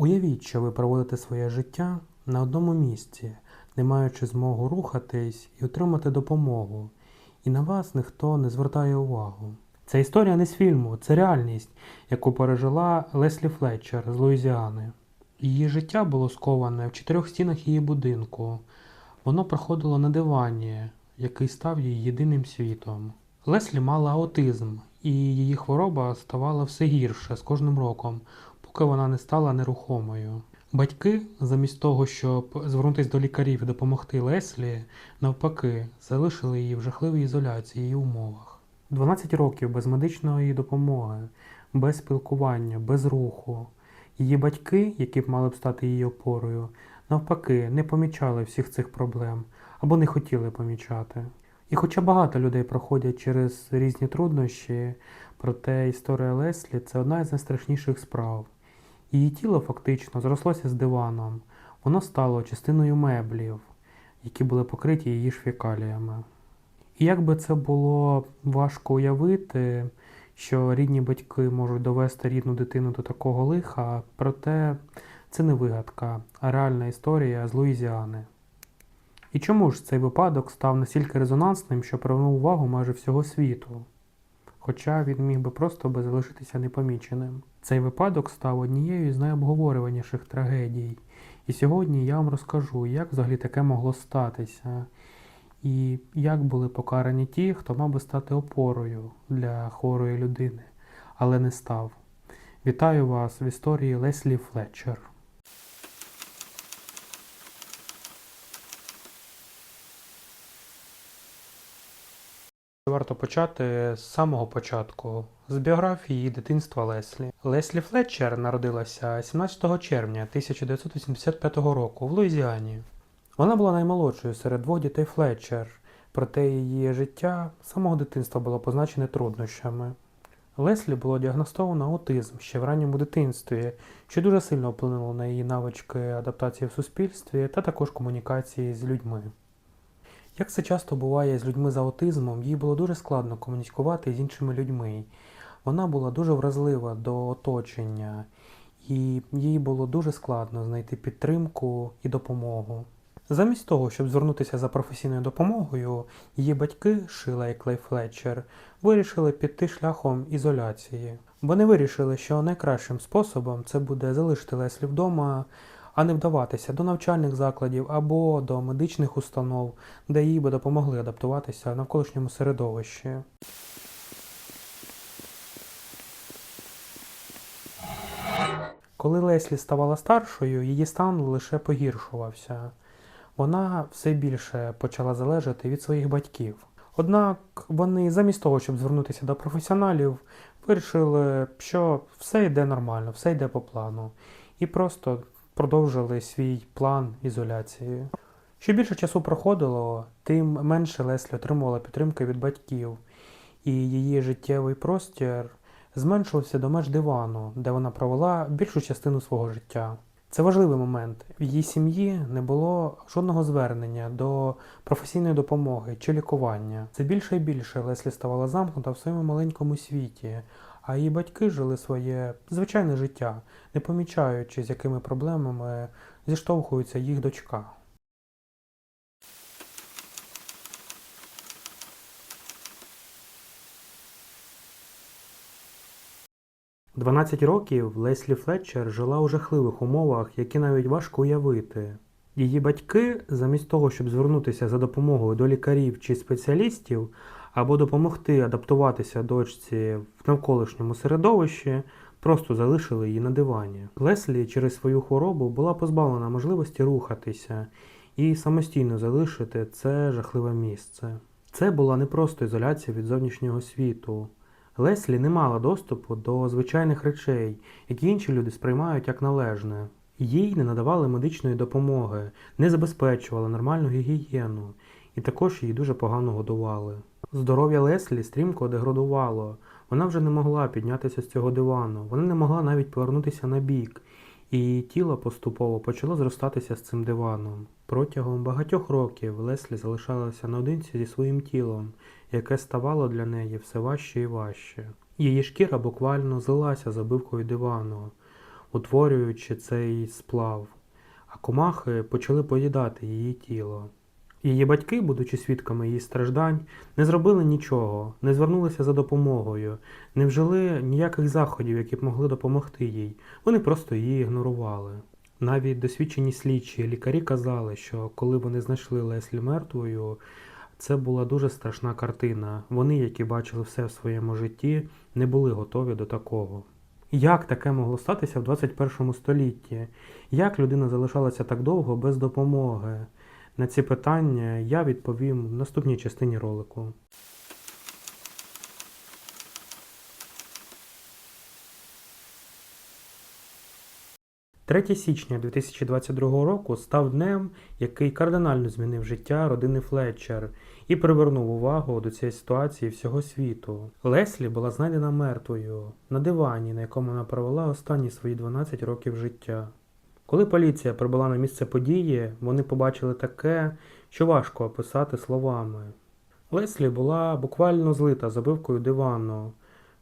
Уявіть, що ви проводите своє життя на одному місці, не маючи змогу рухатись і отримати допомогу, і на вас ніхто не звертає увагу. Це історія не з фільму, це реальність, яку пережила Леслі Флетчер з Луїзіани. Її життя було сковане в чотирьох стінах її будинку. Воно проходило на дивані, який став її єдиним світом. Леслі мала аутизм, і її хвороба ставала все гірше з кожним роком, поки вона не стала нерухомою. Батьки, замість того, щоб звернутися до лікарів і допомогти Леслі, навпаки, залишили її в жахливій ізоляції і умовах. 12 років без медичної допомоги, без спілкування, без руху. Її батьки, які б мали б стати її опорою, навпаки, не помічали всіх цих проблем або не хотіли помічати. І хоча багато людей проходять через різні труднощі, проте історія Леслі це одна із найстрашніших справ. Її тіло фактично зрослося з диваном, воно стало частиною меблів, які були покриті її ж фекаліями. І як би це було важко уявити, що рідні батьки можуть довести рідну дитину до такого лиха, проте це не вигадка, а реальна історія з Луїзіани. І чому ж цей випадок став настільки резонансним, що привернув увагу майже всього світу? Хоча він міг би просто би залишитися непоміченим. Цей випадок став однією з найобговорюваніших трагедій. І сьогодні я вам розкажу, як взагалі таке могло статися, і як були покарані ті, хто мав би стати опорою для хворої людини, але не став. Вітаю вас в історії Леслі Флетчер. Варто почати з самого початку, з біографії дитинства Леслі. Леслі Флетчер народилася 17 червня 1985 року в Луїзіані. Вона була наймолодшою серед двох дітей Флетчер, проте її життя з самого дитинства було позначене труднощами. Леслі було діагностовано аутизм ще в ранньому дитинстві, що дуже сильно вплинуло на її навички адаптації в суспільстві та також комунікації з людьми. Як це часто буває з людьми з аутизмом, їй було дуже складно комунікувати з іншими людьми. Вона була дуже вразлива до оточення, і їй було дуже складно знайти підтримку і допомогу. Замість того, щоб звернутися за професійною допомогою, її батьки, Шила і Клей Флетчер, вирішили піти шляхом ізоляції. Вони вирішили, що найкращим способом це буде залишити Леслі вдома, а не вдаватися до навчальних закладів або до медичних установ, де їй би допомогли адаптуватися навколишньому середовищі. Коли Леслі ставала старшою, її стан лише погіршувався. Вона все більше почала залежати від своїх батьків. Однак вони, замість того, щоб звернутися до професіоналів, вирішили, що все йде нормально, все йде по плану, і просто продовжили свій план ізоляції. Що більше часу проходило, тим менше Леслі отримувала підтримки від батьків, і її життєвий простір зменшувався до меж дивану, де вона провела більшу частину свого життя. Це важливий момент. В її сім'ї не було жодного звернення до професійної допомоги чи лікування. Це більше і більше Леслі ставала замкнута в своєму маленькому світі, а її батьки жили своє звичайне життя, не помічаючи, з якими проблемами зіштовхується їх дочка. Дванадцять років Леслі Флетчер жила у жахливих умовах, які навіть важко уявити. Її батьки, замість того, щоб звернутися за допомогою до лікарів чи спеціалістів, або допомогти адаптуватися дочці в навколишньому середовищі, просто залишили її на дивані. Леслі через свою хворобу була позбавлена можливості рухатися і самостійно залишити це жахливе місце. Це була не просто ізоляція від зовнішнього світу. Леслі не мала доступу до звичайних речей, які інші люди сприймають як належне. Їй не надавали медичної допомоги, не забезпечували нормальну гігієну, і також її дуже погано годували. Здоров'я Леслі стрімко деградувало. Вона вже не могла піднятися з цього дивану, вона не могла навіть повернутися на бік, і її тіло поступово почало зростатися з цим диваном. Протягом багатьох років Леслі залишалася наодинці зі своїм тілом, яке ставало для неї все важче і важче. Її шкіра буквально злилася з обивкою дивану. утворюючи цей сплав, а комахи почали поїдати її тіло. Її батьки, будучи свідками її страждань, не зробили нічого, не звернулися за допомогою, не вжили ніяких заходів, які б могли допомогти їй. Вони просто її ігнорували. Навіть досвідчені слідчі лікарі казали, що коли вони знайшли Леслі мертвою, це була дуже страшна картина. Вони, які бачили все в своєму житті, не були готові до такого. Як таке могло статися в 21 столітті? Як людина залишалася так довго без допомоги? На ці питання я відповім в наступній частині ролику. 3 січня 2022 року став днем, який кардинально змінив життя родини Флетчер і привернув увагу до цієї ситуації всього світу. Леслі була знайдена мертвою на дивані, на якому вона провела останні свої 12 років життя. Коли поліція прибула на місце події, вони побачили таке, що важко описати словами. Леслі була буквально злита забивкою дивану.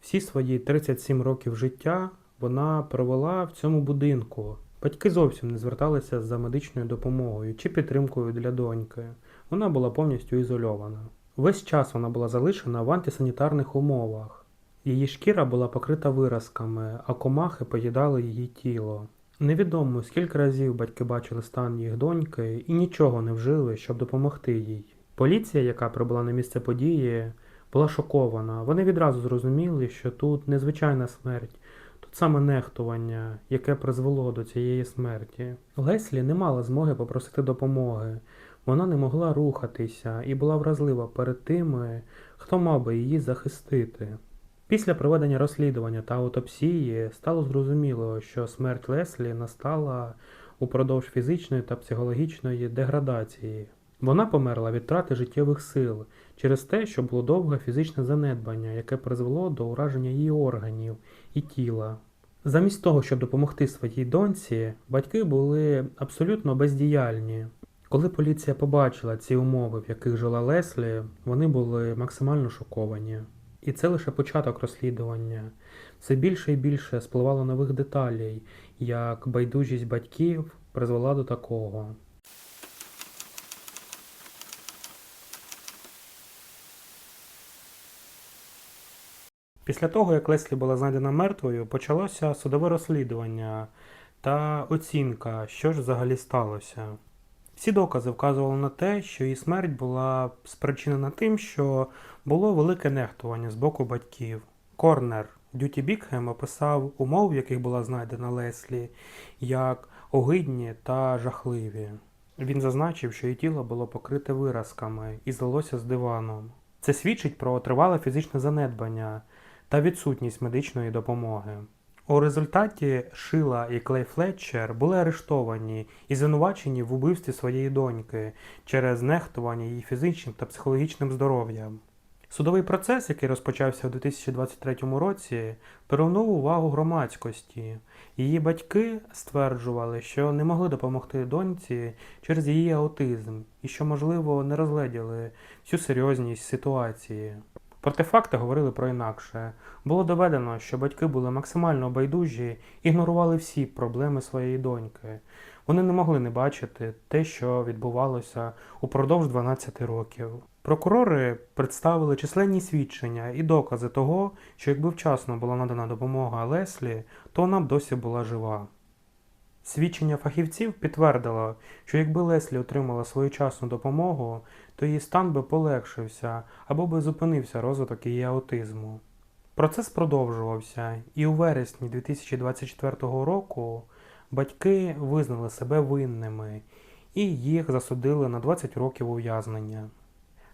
Всі свої 37 років життя вона провела в цьому будинку. Батьки зовсім не зверталися за медичною допомогою чи підтримкою для доньки. Вона була повністю ізольована. Весь час вона була залишена в антисанітарних умовах. Її шкіра була покрита виразками, а комахи поїдали її тіло. Невідомо, скільки разів батьки бачили стан їх доньки і нічого не вжили, щоб допомогти їй. Поліція, яка прибула на місце події, була шокована. Вони відразу зрозуміли, що тут незвичайна смерть, тут саме нехтування, яке призвело до цієї смерті. Леслі не мала змоги попросити допомоги. Вона не могла рухатися і була вразлива перед тими, хто мав би її захистити. Після проведення розслідування та аутопсії стало зрозуміло, що смерть Леслі настала упродовж фізичної та психологічної деградації. Вона померла від втрати життєвих сил через те, що було довге фізичне занедбання, яке призвело до ураження її органів і тіла. Замість того, щоб допомогти своїй доньці, батьки були абсолютно бездіяльні. Коли поліція побачила ці умови, в яких жила Леслі, вони були максимально шоковані. І це лише початок розслідування. Все більше і більше спливало нових деталей, як байдужість батьків призвела до такого. Після того, як Леслі була знайдена мертвою, почалося судове розслідування та оцінка, що ж взагалі сталося. Всі докази вказували на те, що її смерть була спричинена тим, що було велике нехтування з боку батьків. Корнер Дюті Бікхем описав умов, в яких була знайдена Леслі, як огидні та жахливі. Він зазначив, що її тіло було покрите виразками і злилося з диваном. Це свідчить про тривале фізичне занедбання та відсутність медичної допомоги. У результаті Шила і Клей Флетчер були арештовані і звинувачені в убивстві своєї доньки через нехтування її фізичним та психологічним здоров'ям. Судовий процес, який розпочався у 2023 році, привернув увагу громадськості. Її батьки стверджували, що не могли допомогти доньці через її аутизм і що, можливо, не розгледіли всю серйозність ситуації. Проте факти говорили про інакше. Було доведено, що батьки були максимально байдужі, ігнорували всі проблеми своєї доньки. Вони не могли не бачити те, що відбувалося упродовж 12 років. Прокурори представили численні свідчення і докази того, що якби вчасно була надана допомога Леслі, то вона б досі була жива. Свідчення фахівців підтвердило, що якби Леслі отримала своєчасну допомогу, то її стан би полегшився або би зупинився розвиток її аутизму. Процес продовжувався, і у вересні 2024 року батьки визнали себе винними і їх засудили на 20 років ув'язнення.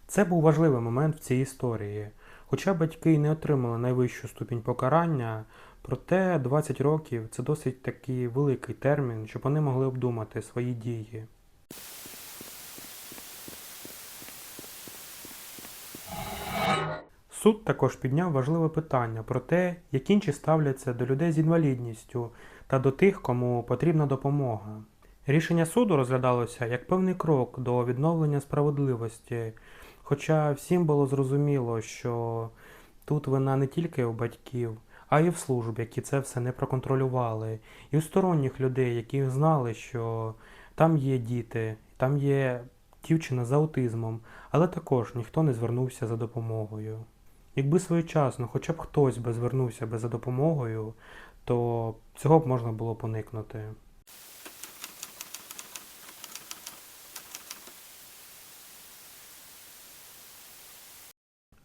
Це був важливий момент в цій історії. Хоча батьки не отримали найвищу ступінь покарання, проте 20 років це досить такий великий термін, щоб вони могли обдумати свої дії. Суд також підняв важливе питання про те, як інші ставляться до людей з інвалідністю та до тих, кому потрібна допомога. Рішення суду розглядалося як певний крок до відновлення справедливості, хоча всім було зрозуміло, що тут вина не тільки у батьків, а і в служб, які це все не проконтролювали, і у сторонніх людей, які знали, що там є діти, там є дівчина з аутизмом, але також ніхто не звернувся за допомогою. Якби своєчасно хоча б хтось би звернувся би за допомогою, то цього б можна було б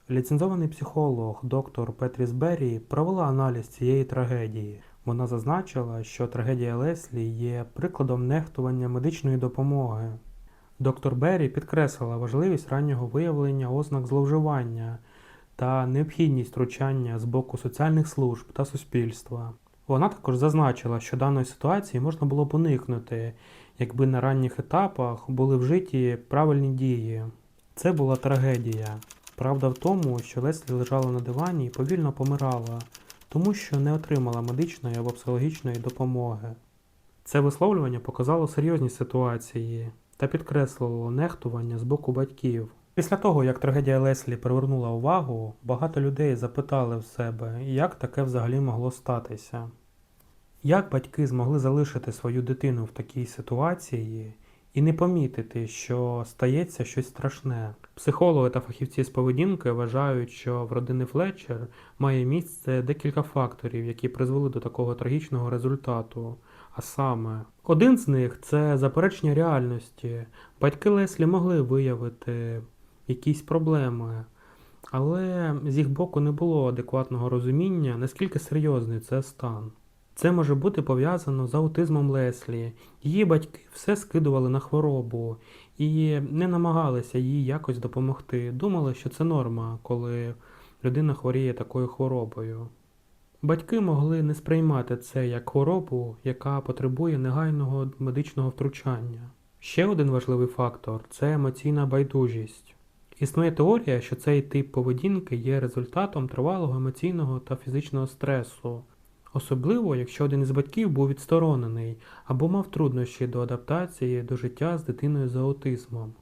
Ліцензований психолог доктор Петріс Беррі провела аналіз цієї трагедії. Вона зазначила, що трагедія Леслі є прикладом нехтування медичної допомоги. Доктор Беррі підкреслила важливість раннього виявлення ознак зловживання та необхідність втручання з боку соціальних служб та суспільства. Вона також зазначила, що даної ситуації можна було б уникнути, якби на ранніх етапах були вжиті правильні дії. Це була трагедія. Правда в тому, що Леслі лежала на дивані і повільно помирала, тому що не отримала медичної або психологічної допомоги. Це висловлювання показало серйозні ситуації та підкреслило нехтування з боку батьків. Після того, як трагедія Леслі привернула увагу, багато людей запитали в себе, як таке взагалі могло статися. Як батьки змогли залишити свою дитину в такій ситуації і не помітити, що стається щось страшне? Психологи та фахівці з поведінки вважають, що в родини Флетчер має місце декілька факторів, які призвели до такого трагічного результату. А саме, один з них це заперечення реальності. Батьки Леслі могли виявити якісь проблеми, але з їх боку не було адекватного розуміння, наскільки серйозний це стан. Це може бути пов'язано з аутизмом Леслі. Її батьки все скидували на хворобу і не намагалися їй якось допомогти. Думали, що це норма, коли людина хворіє такою хворобою. Батьки могли не сприймати це як хворобу, яка потребує негайного медичного втручання. Ще один важливий фактор це емоційна байдужість. Існує теорія, що цей тип поведінки є результатом тривалого емоційного та фізичного стресу, особливо якщо один із батьків був відсторонений або мав труднощі до адаптації до життя з дитиною з аутизмом.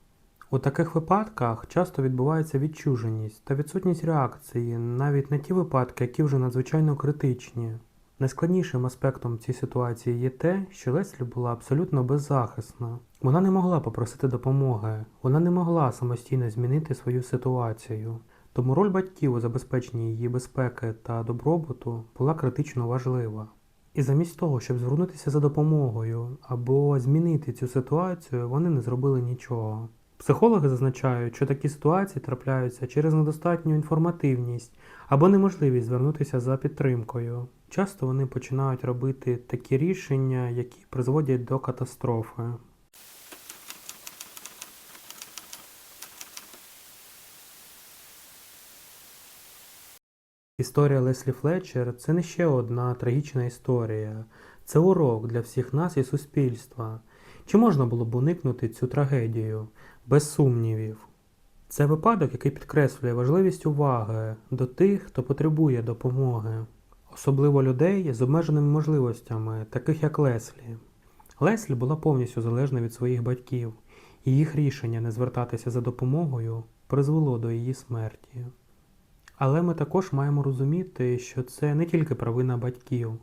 У таких випадках часто відбувається відчуженість та відсутність реакції навіть на ті випадки, які вже надзвичайно критичні. Найскладнішим аспектом цієї ситуації є те, що Леслі була абсолютно беззахисна. Вона не могла попросити допомоги, вона не могла самостійно змінити свою ситуацію. Тому роль батьків у забезпеченні її безпеки та добробуту була критично важлива. І замість того, щоб звернутися за допомогою або змінити цю ситуацію, вони не зробили нічого. Психологи зазначають, що такі ситуації трапляються через недостатню інформативність або неможливість звернутися за підтримкою. Часто вони починають робити такі рішення, які призводять до катастрофи. Історія Леслі Флетчер це не ще одна трагічна історія. Це урок для всіх нас і суспільства. Чи можна було б уникнути цю трагедію? Без сумнівів. Це випадок, який підкреслює важливість уваги до тих, хто потребує допомоги, особливо людей з обмеженими можливостями, таких як Леслі. Леслі була повністю залежна від своїх батьків, і їх рішення не звертатися за допомогою призвело до її смерті. Але ми також маємо розуміти, що це не тільки провина батьків,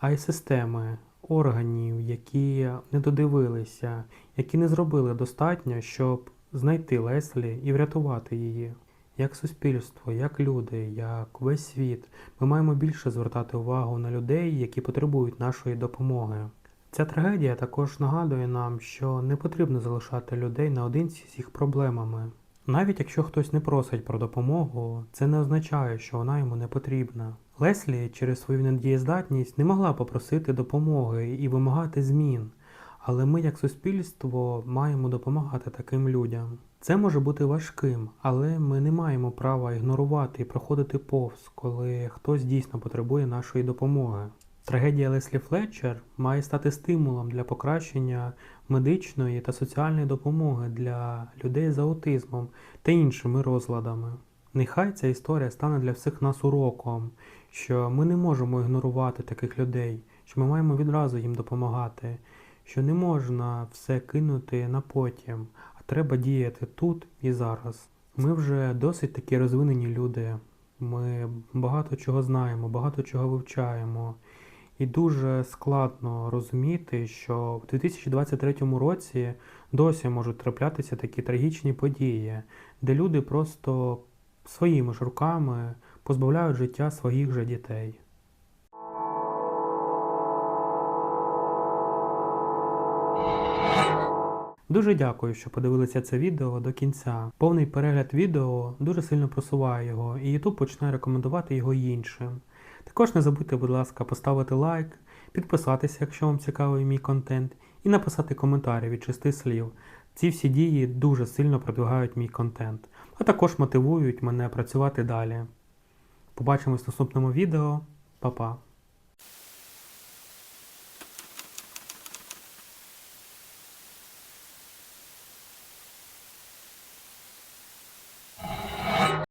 а й системи, органів, які не додивилися, які не зробили достатньо, щоб знайти Леслі і врятувати її. Як суспільство, як люди, як весь світ, ми маємо більше звертати увагу на людей, які потребують нашої допомоги. Ця трагедія також нагадує нам, що не потрібно залишати людей наодинці з їх проблемами. Навіть якщо хтось не просить про допомогу, це не означає, що вона йому не потрібна. Леслі через свою недієздатність не могла попросити допомоги і вимагати змін, але ми, як суспільство, маємо допомагати таким людям. Це може бути важким, але ми не маємо права ігнорувати і проходити повз, коли хтось дійсно потребує нашої допомоги. Трагедія Леслі Флетчер має стати стимулом для покращення медичної та соціальної допомоги для людей з аутизмом та іншими розладами. Нехай ця історія стане для всіх нас уроком, що ми не можемо ігнорувати таких людей, що ми маємо відразу їм допомагати, що не можна все кинути на потім, а треба діяти тут і зараз. Ми вже досить такі розвинені люди. Ми багато чого знаємо, багато чого вивчаємо. І дуже складно розуміти, що в 2023 році досі можуть траплятися такі трагічні події, де люди просто своїми ж руками позбавляють життя своїх же дітей. Дуже дякую, що подивилися це відео до кінця. Повний перегляд відео дуже сильно просуває його, і YouTube почне рекомендувати його іншим. Також не забудьте, будь ласка, поставити лайк, підписатися, якщо вам цікавий мій контент, і написати коментарі від шести слів. Ці всі дії дуже сильно продвигають мій контент, а також мотивують мене працювати далі. Побачимось в наступному відео. Па-па!